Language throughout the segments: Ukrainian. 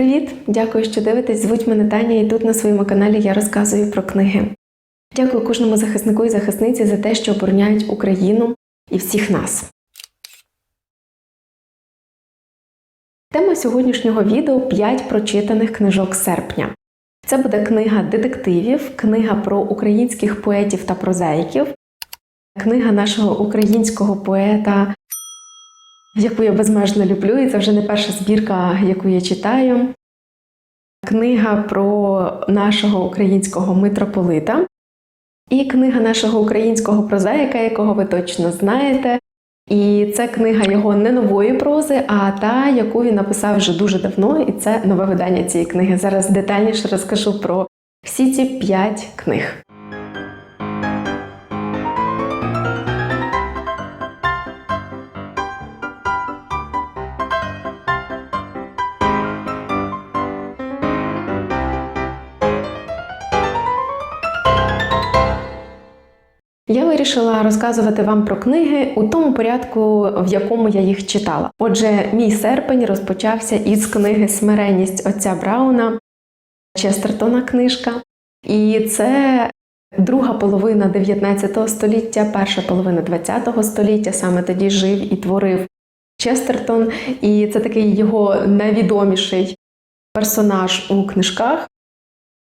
Привіт! Дякую, що дивитесь. Звуть мене Таня, і тут на своєму каналі я розказую про книги. Дякую кожному захиснику і захисниці за те, що обороняють Україну і всіх нас. Тема сьогоднішнього відео 5 прочитаних книжок серпня. Це буде книга детективів, книга про українських поетів та прозаїків, книга нашого українського поета, яку я безмежно люблю, і це вже не перша збірка, яку я читаю. Книга про нашого українського митрополита і книга нашого українського прозаїка, якого ви точно знаєте. І це книга його не нової прози, а та, яку він написав вже дуже давно, і це нове видання цієї книги. Зараз детальніше розкажу про всі ці п'ять книг. Я вирішила розказувати вам про книги у тому порядку, в якому я їх читала. Отже, мій серпень розпочався із книги Смиренність отця Брауна, Честертона книжка. І це друга половина 19 століття, перша половина 20 століття, саме тоді жив і творив Честертон. І це такий його найвідоміший персонаж у книжках.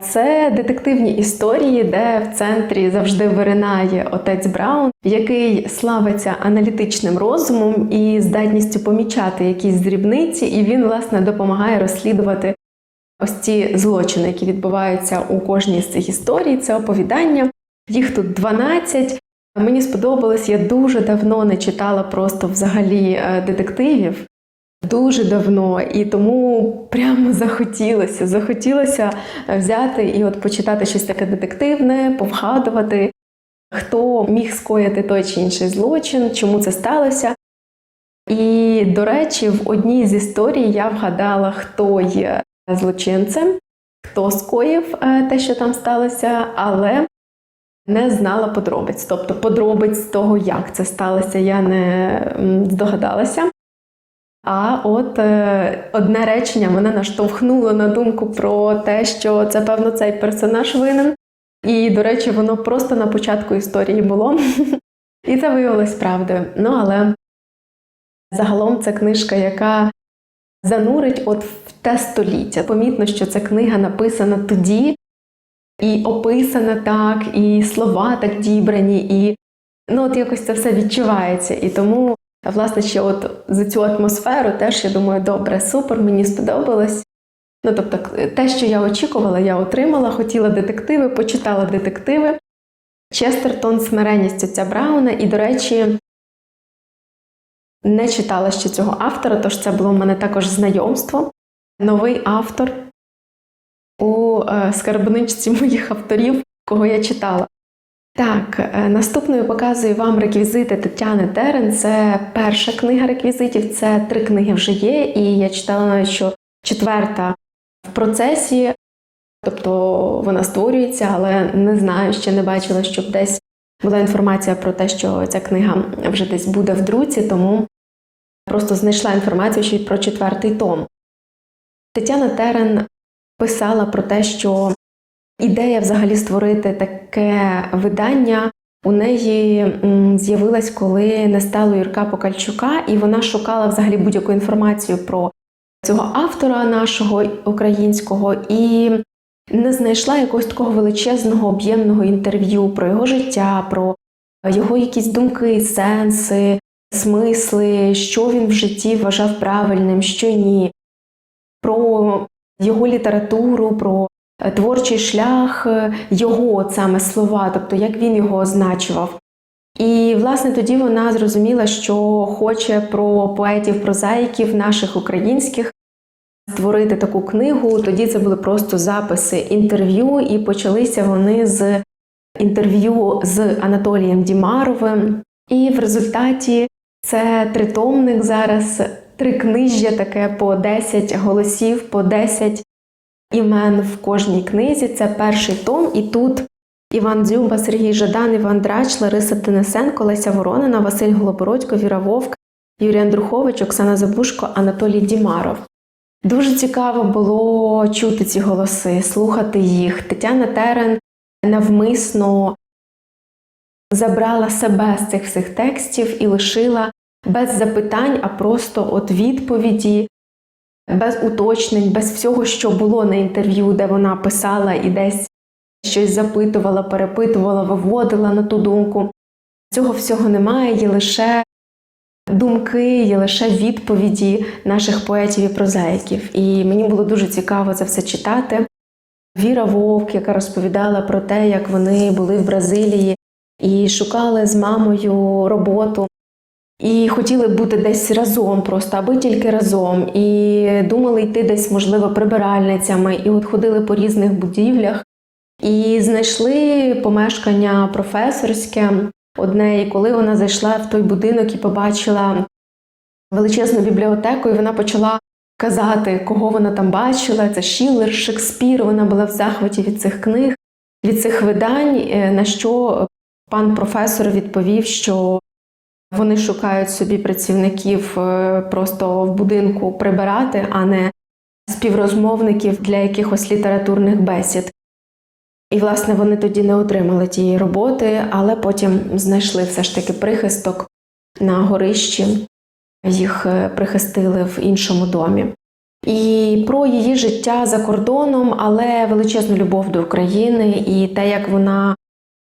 Це детективні історії, де в центрі завжди виринає отець Браун, який славиться аналітичним розумом і здатністю помічати якісь дрібниці, і він, власне, допомагає розслідувати ось ці злочини, які відбуваються у кожній з цих історій. Це оповідання. Їх тут 12. Мені сподобалось, я дуже давно не читала просто взагалі е, детективів. Дуже давно, і тому прямо захотілося. Захотілося взяти і от почитати щось таке детективне, повгадувати, хто міг скоїти той чи інший злочин, чому це сталося. І, до речі, в одній з історій я вгадала, хто є злочинцем, хто скоїв е, те, що там сталося, але не знала подробиць. Тобто подробиць того, як це сталося, я не здогадалася. А от е, одне речення мене наштовхнуло на думку про те, що це, певно, цей персонаж винен. І, до речі, воно просто на початку історії було. І це виявилось правдою. Ну, але загалом це книжка, яка занурить от в те століття. Помітно, що ця книга написана тоді, і описана так, і слова так дібрані, і ну, от якось це все відчувається. І тому Власне, ще от за цю атмосферу теж я думаю, добре, супер, мені сподобалось. Ну, тобто, те, що я очікувала, я отримала, хотіла детективи, почитала детективи. Честертон смиренність отця Брауна, і, до речі, не читала ще цього автора, тож це було в мене також знайомство. Новий автор у е, скарбничці моїх авторів, кого я читала. Так, е, наступною показую вам реквізити Тетяни Терен. Це перша книга реквізитів, це три книги вже є, і я читала навіть, що четверта в процесі, тобто вона створюється, але не знаю, ще не бачила, щоб десь була інформація про те, що ця книга вже десь буде в друці, тому просто знайшла інформацію ще й про четвертий том. Тетяна Терен писала про те, що Ідея взагалі створити таке видання у неї з'явилась, коли не стало Юрка Покальчука, і вона шукала взагалі будь-яку інформацію про цього автора нашого українського і не знайшла якогось такого величезного об'ємного інтерв'ю про його життя, про його якісь думки, сенси, смисли, що він в житті вважав правильним, що ні, про його літературу. про творчий шлях е, його саме слова, тобто як він його означував. І, власне, тоді вона зрозуміла, що хоче про поетів, прозаїків наших українських створити таку книгу. Тоді це були просто записи інтерв'ю, і почалися вони з інтерв'ю з Анатолієм Дімаровим. І в результаті це тритомник зараз, три книжжя, таке по 10 голосів, по 10 імен в кожній книзі. Це перший том, і тут Іван Дзюба, Сергій Жадан, Іван Драч, Лариса Тенесенко, Леся Воронина, Василь Голобородько, Віра Вовк, Юрій Андрухович, Оксана Забушко, Анатолій Дімаров. Дуже цікаво було чути ці голоси, слухати їх. Тетяна Терен навмисно забрала себе з цих всіх текстів і лишила без запитань, а просто от відповіді, без уточнень, без всього, що було на інтерв'ю, де вона писала і десь щось запитувала, перепитувала, виводила на ту думку. Цього всього немає, є лише думки, є лише відповіді наших поетів і прозаїків. І мені було дуже цікаво це все читати. Віра Вовк, яка розповідала про те, як вони були в Бразилії і шукали з мамою роботу. І хотіли бути десь разом, просто аби тільки разом, і думали йти десь, можливо, прибиральницями, і от ходили по різних будівлях, і знайшли помешкання професорське одне. І коли вона зайшла в той будинок і побачила величезну бібліотеку, і вона почала казати, кого вона там бачила. Це Шіллер, Шекспір. Вона була в захваті від цих книг, від цих видань. е, На що пан професор відповів, що вони шукають собі працівників е, просто в будинку прибирати, а не співрозмовників для якихось літературних бесід. І, власне, вони тоді не отримали тієї роботи, але потім знайшли все ж таки прихисток на горищі, їх е, прихистили в іншому домі. І про її життя за кордоном, але величезну любов до України і те, як вона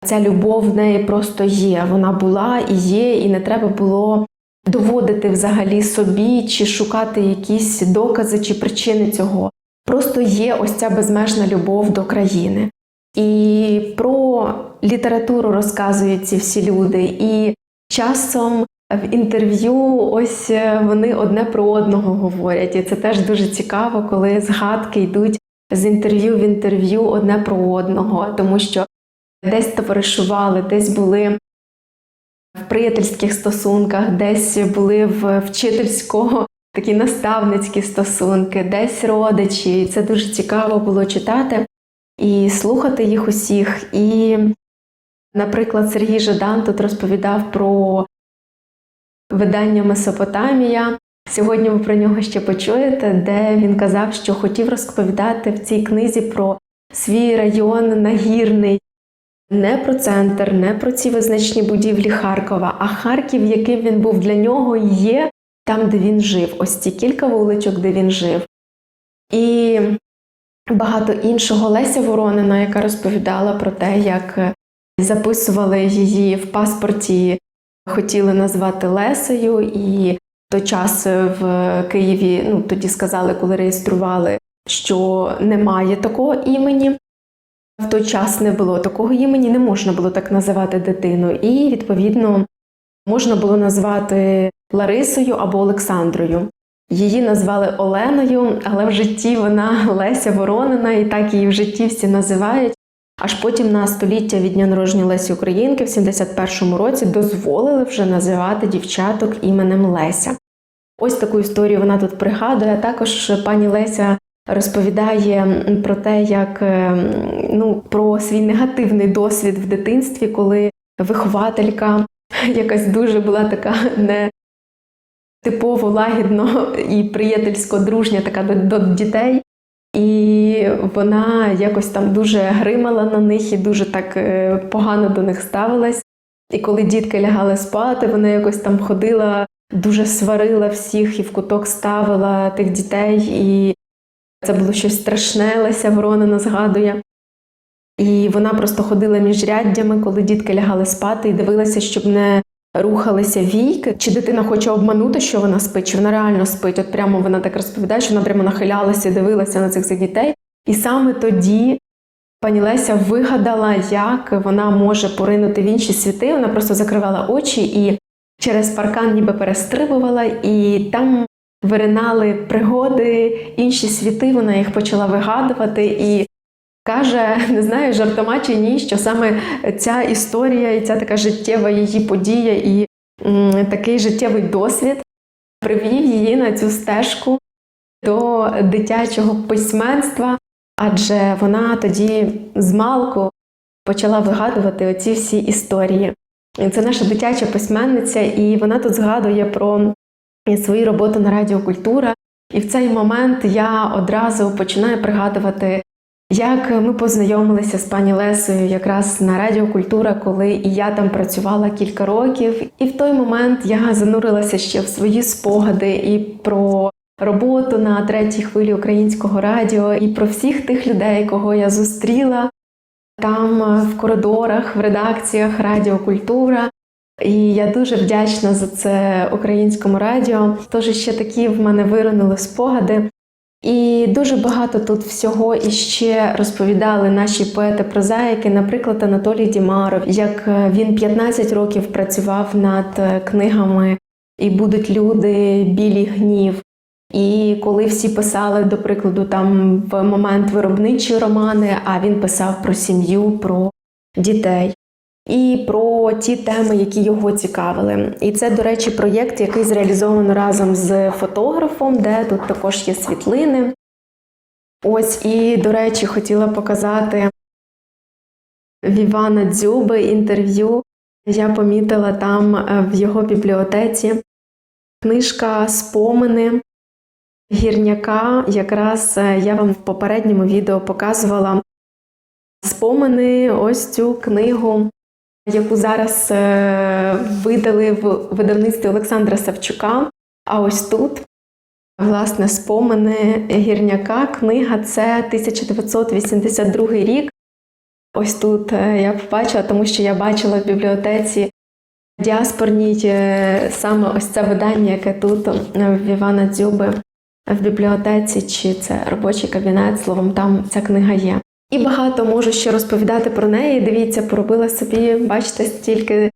ця любов в неї просто є. Вона була і є, і не треба було доводити взагалі собі чи шукати якісь докази чи причини цього. Просто є ось ця безмежна любов до країни. І про літературу розказують ці всі люди. І часом в інтерв'ю ось е, вони одне про одного говорять. І це теж дуже цікаво, коли згадки йдуть з інтерв'ю в інтерв'ю одне про одного, тому що десь товаришували, десь були в приятельських стосунках, десь були в вчительського такі наставницькі стосунки, десь родичі. І це дуже цікаво було читати і слухати їх усіх. І, наприклад, Сергій Жадан тут розповідав про видання Месопотамія. Сьогодні ви про нього ще почуєте, де він казав, що хотів розповідати в цій книзі про свій район нагірний, не про центр, не про ці визначні будівлі Харкова, а Харків, яким він був для нього, є там, де він жив. Ось ці кілька вуличок, де він жив. І багато іншого Леся Воронина, яка розповідала про те, як записували її в паспорті, хотіли назвати Лесею, і той час в Києві, ну тоді сказали, коли реєстрували, що немає такого імені. В той час не було такого імені, не можна було так називати дитину. І, відповідно, можна було назвати Ларисою або Олександрою. Її назвали Оленою, але в житті вона Леся Воронина, і так її в житті всі називають. Аж потім на століття від дня народження Лесі Українки в 71-му році дозволили вже називати дівчаток іменем Леся. Ось таку історію вона тут пригадує. Також пані Леся розповідає про те, як ну, про свій негативний досвід в дитинстві, коли вихователька якась дуже була така не типово лагідно і приятельсько дружня така до, до дітей. І вона якось там дуже гримала на них і дуже так е, погано до них ставилась. І коли дітки лягали спати, вона якось там ходила, дуже сварила всіх і в куток ставила тих дітей. І це було щось страшне, Леся Воронина згадує. І вона просто ходила між ряддями, коли дітки лягали спати, і дивилася, щоб не рухалися війки. Чи дитина хоче обманути, що вона спить, чи вона реально спить. От прямо вона так розповідає, що вона прямо нахилялася, і дивилася на цих дітей. І саме тоді пані Леся вигадала, як вона може поринути в інші світи. Вона просто закривала очі і через паркан ніби перестрибувала, і там виринали пригоди, інші світи. Вона їх почала вигадувати і. Каже, не знаю, жартома чи ні, що саме ця історія і ця така життєва її подія і м, такий життєвий досвід привів її на цю стежку до дитячого письменства, адже вона тоді з малку почала вигадувати оці всі історії. Це наша дитяча письменниця, і вона тут згадує про свою роботу на Радіо Культура. І в цей момент я одразу починаю пригадувати, як ми познайомилися з пані Лесою якраз на Радіо Культура, коли і я там працювала кілька років. І в той момент я занурилася ще в свої спогади і про роботу на третій хвилі українського радіо, і про всіх тих людей, кого я зустріла там в коридорах, в редакціях Радіо Культура. І я дуже вдячна за це українському радіо. Тож ще такі в мене виринули спогади. І дуже багато тут всього іще розповідали наші поети-прозаїки, наприклад, Анатолій Дімаров, як е, він 15 років працював над е, книгами І будуть люди, білі гнів. І коли всі писали, до прикладу, там в момент виробничі романи, а він писав про сім'ю, про дітей і про ті теми, які його цікавили. І це, до речі, проєкт, який зреалізовано разом з фотографом, де тут також є світлини. Ось і, до речі, хотіла показати в Івана Дзюби інтерв'ю. Я помітила там е, в його бібліотеці книжка Спомини гірняка. Якраз е, я вам в попередньому відео показувала спомини ось цю книгу яку зараз е, видали в видавництві Олександра Савчука. А ось тут, власне, спомини гірняка. Книга це 1982 рік. Ось тут е, я побачила, тому що я бачила в бібліотеці діаспорній е, саме ось це видання, яке тут в Івана Дзюби в бібліотеці, чи це робочий кабінет, словом, там ця книга є. І багато можу ще розповідати про неї. Дивіться, поробила собі, бачите, стільки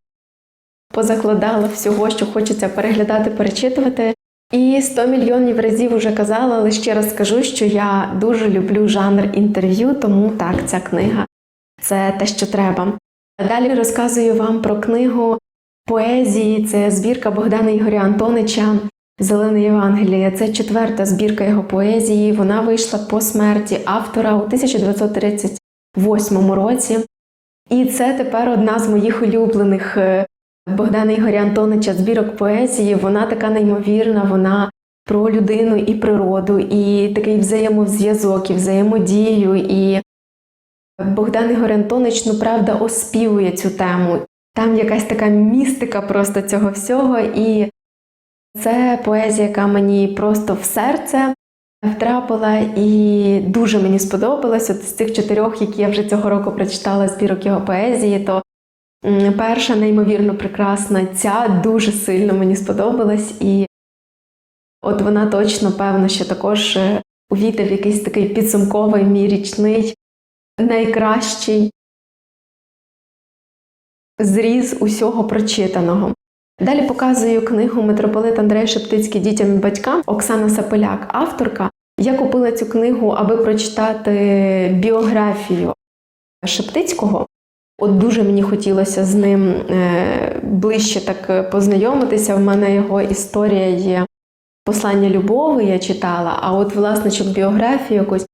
позакладала всього, що хочеться переглядати, перечитувати. І 100 мільйонів разів вже казала, але ще раз скажу, що я дуже люблю жанр інтерв'ю, тому так, ця книга це те, що треба. Далі розказую вам про книгу поезії. Це збірка Богдана Ігоря Антонича Зелене Євангеліє це четверта збірка його поезії. Вона вийшла по смерті автора у 1938 році. І це тепер одна з моїх улюблених е, Богдана Ігоря Антонича збірок поезії. Вона така неймовірна, вона про людину і природу, і такий взаємозв'язок, і взаємодію. І Богдан Ігор Антонич, ну правда, оспівує цю тему. Там якась така містика просто цього всього. і це поезія, яка мені просто в серце втрапила, і дуже мені сподобалось. От з цих чотирьох, які я вже цього року прочитала збірок його поезії, то перша, неймовірно прекрасна, ця дуже сильно мені сподобалась, і от вона точно, певно, що також е, увійде в якийсь такий підсумковий мій річний, найкращий зріз усього прочитаного. Далі показую книгу Митрополит Андрей Шептицький дітям і батькам Оксана Сапеляк, авторка. Я купила цю книгу, аби прочитати біографію Шептицького. От дуже мені хотілося з ним е, ближче так познайомитися. В мене його історія є послання любові, я читала, а от, власне, щоб біографію якусь.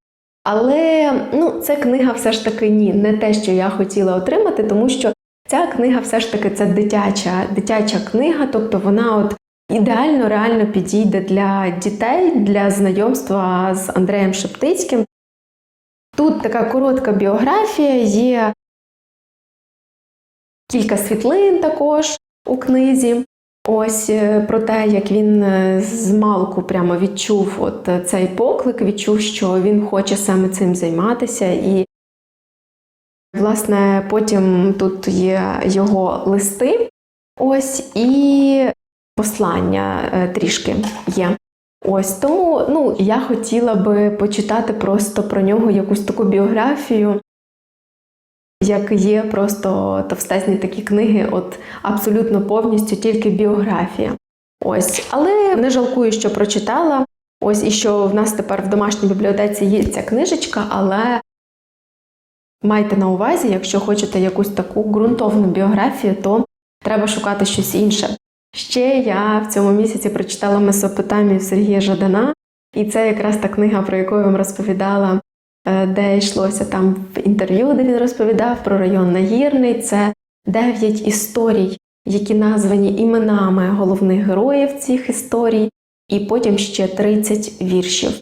Але ну, це книга все ж таки ні, не те, що я хотіла отримати, тому що Ця книга все ж таки це дитяча дитяча книга, тобто вона от ідеально реально підійде для дітей, для знайомства з Андреєм Шептицьким. Тут така коротка біографія, є кілька світлин також у книзі. Ось е, про те, як він е, з малку прямо відчув от цей поклик, відчув, що він хоче саме цим займатися. і Власне, потім тут є його листи, ось і послання е, трішки є. Ось тому ну, я хотіла би почитати просто про нього якусь таку біографію, як є просто товстезні такі книги, от абсолютно повністю тільки біографія. Ось, але не жалкую, що прочитала. Ось і що в нас тепер в домашній бібліотеці є ця книжечка, але Майте на увазі, якщо хочете якусь таку ґрунтовну біографію, то треба шукати щось інше. Ще я в цьому місяці прочитала Месопотамію Сергія Жадана, і це якраз та книга, про яку я вам розповідала, е, де йшлося там в інтерв'ю, де він розповідав про район Нагірний. Це дев'ять історій, які названі іменами головних героїв цих історій. і потім ще 30 віршів.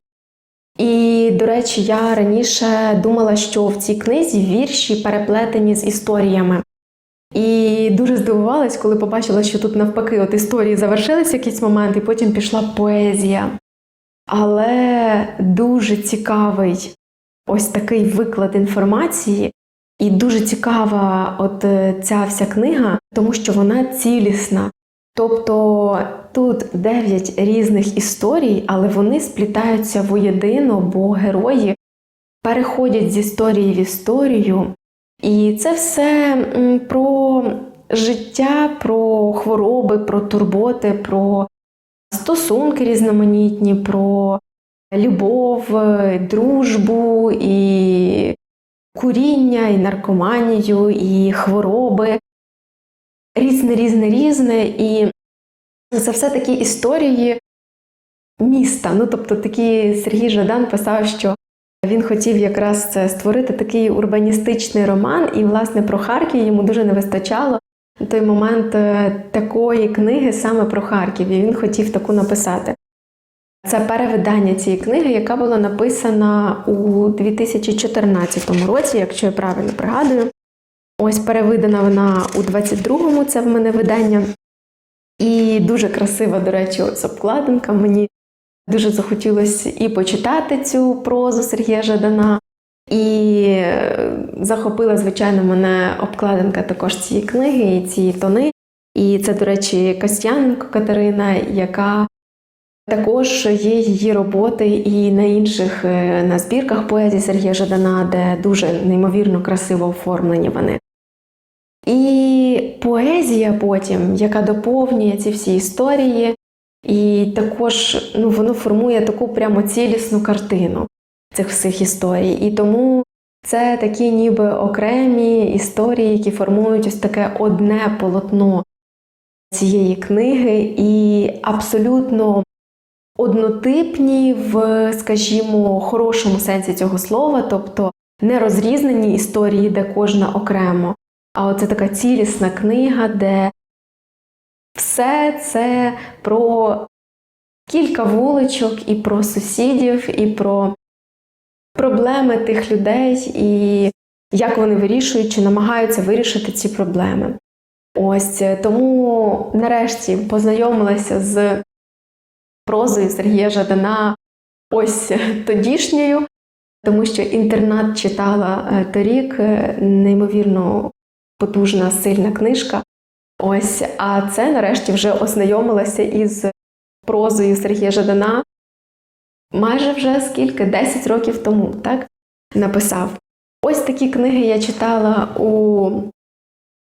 І, до речі, я раніше думала, що в цій книзі вірші переплетені з історіями. І дуже здивувалась, коли побачила, що тут навпаки от історії завершились в якийсь момент, і потім пішла поезія. Але дуже цікавий ось такий виклад інформації, і дуже цікава от е, ця вся книга, тому що вона цілісна. Тобто тут дев'ять різних історій, але вони сплітаються воєдино, бо герої переходять з історії в історію. І це все про життя, про хвороби, про турботи, про стосунки різноманітні, про любов, дружбу, і куріння, і наркоманію, і хвороби. Різне, різне, різне. І це все такі історії міста. Ну, тобто, такий Сергій Жадан писав, що він хотів якраз створити такий урбаністичний роман, і, власне, про Харків йому дуже не вистачало на той момент е, такої книги саме про Харків, і він хотів таку написати. Це перевидання цієї книги, яка була написана у 2014 році, якщо я правильно пригадую. Ось перевидана вона у 22-му, це в мене видання. І дуже красива, до речі, ось обкладинка. Мені дуже захотілося і почитати цю прозу Сергія Жадана, і е, захопила, звичайно, мене обкладинка також цієї книги і ці тони. І це, до речі, Костяненко Катерина, яка також є її роботи і на інших е, на збірках поезії Сергія Жадана, де дуже неймовірно красиво оформлені вони. І поезія потім, яка доповнює ці всі історії, і також ну, воно формує таку прямо цілісну картину цих всіх історій. І тому це такі ніби окремі історії, які формують ось таке одне полотно цієї книги, і абсолютно однотипні в, скажімо, хорошому сенсі цього слова, тобто не розрізнені історії, де кожна окремо. А оце така цілісна книга, де все це про кілька вуличок, і про сусідів, і про проблеми тих людей, і як вони вирішують чи намагаються вирішити ці проблеми. Ось тому нарешті познайомилася з прозою Сергія Жадана ось тодішньою, тому що інтернат читала е, торік, е, неймовірно потужна, сильна книжка. Ось, а це нарешті вже ознайомилася із прозою Сергія Жадана майже вже скільки? 10 років тому, так? Написав. Ось такі книги я читала у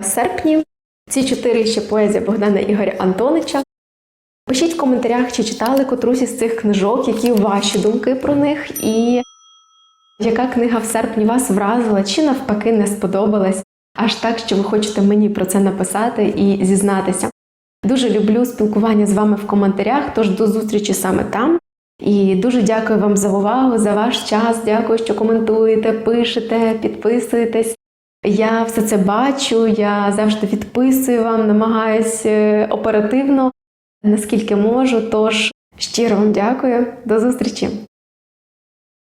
серпні. Ці чотири ще поезія Богдана Ігоря Антонича. Пишіть в коментарях, чи читали котрусь із цих книжок, які ваші думки про них, і яка книга в серпні вас вразила, чи навпаки не сподобалась, аж так, що ви хочете мені про це написати і зізнатися. Дуже люблю спілкування з вами в коментарях, тож до зустрічі саме там. І дуже дякую вам за увагу, за ваш час. Дякую, що коментуєте, пишете, підписуєтесь. Я все це бачу, я завжди відписую вам, намагаюся оперативно, наскільки можу. Тож щиро вам дякую, до зустрічі!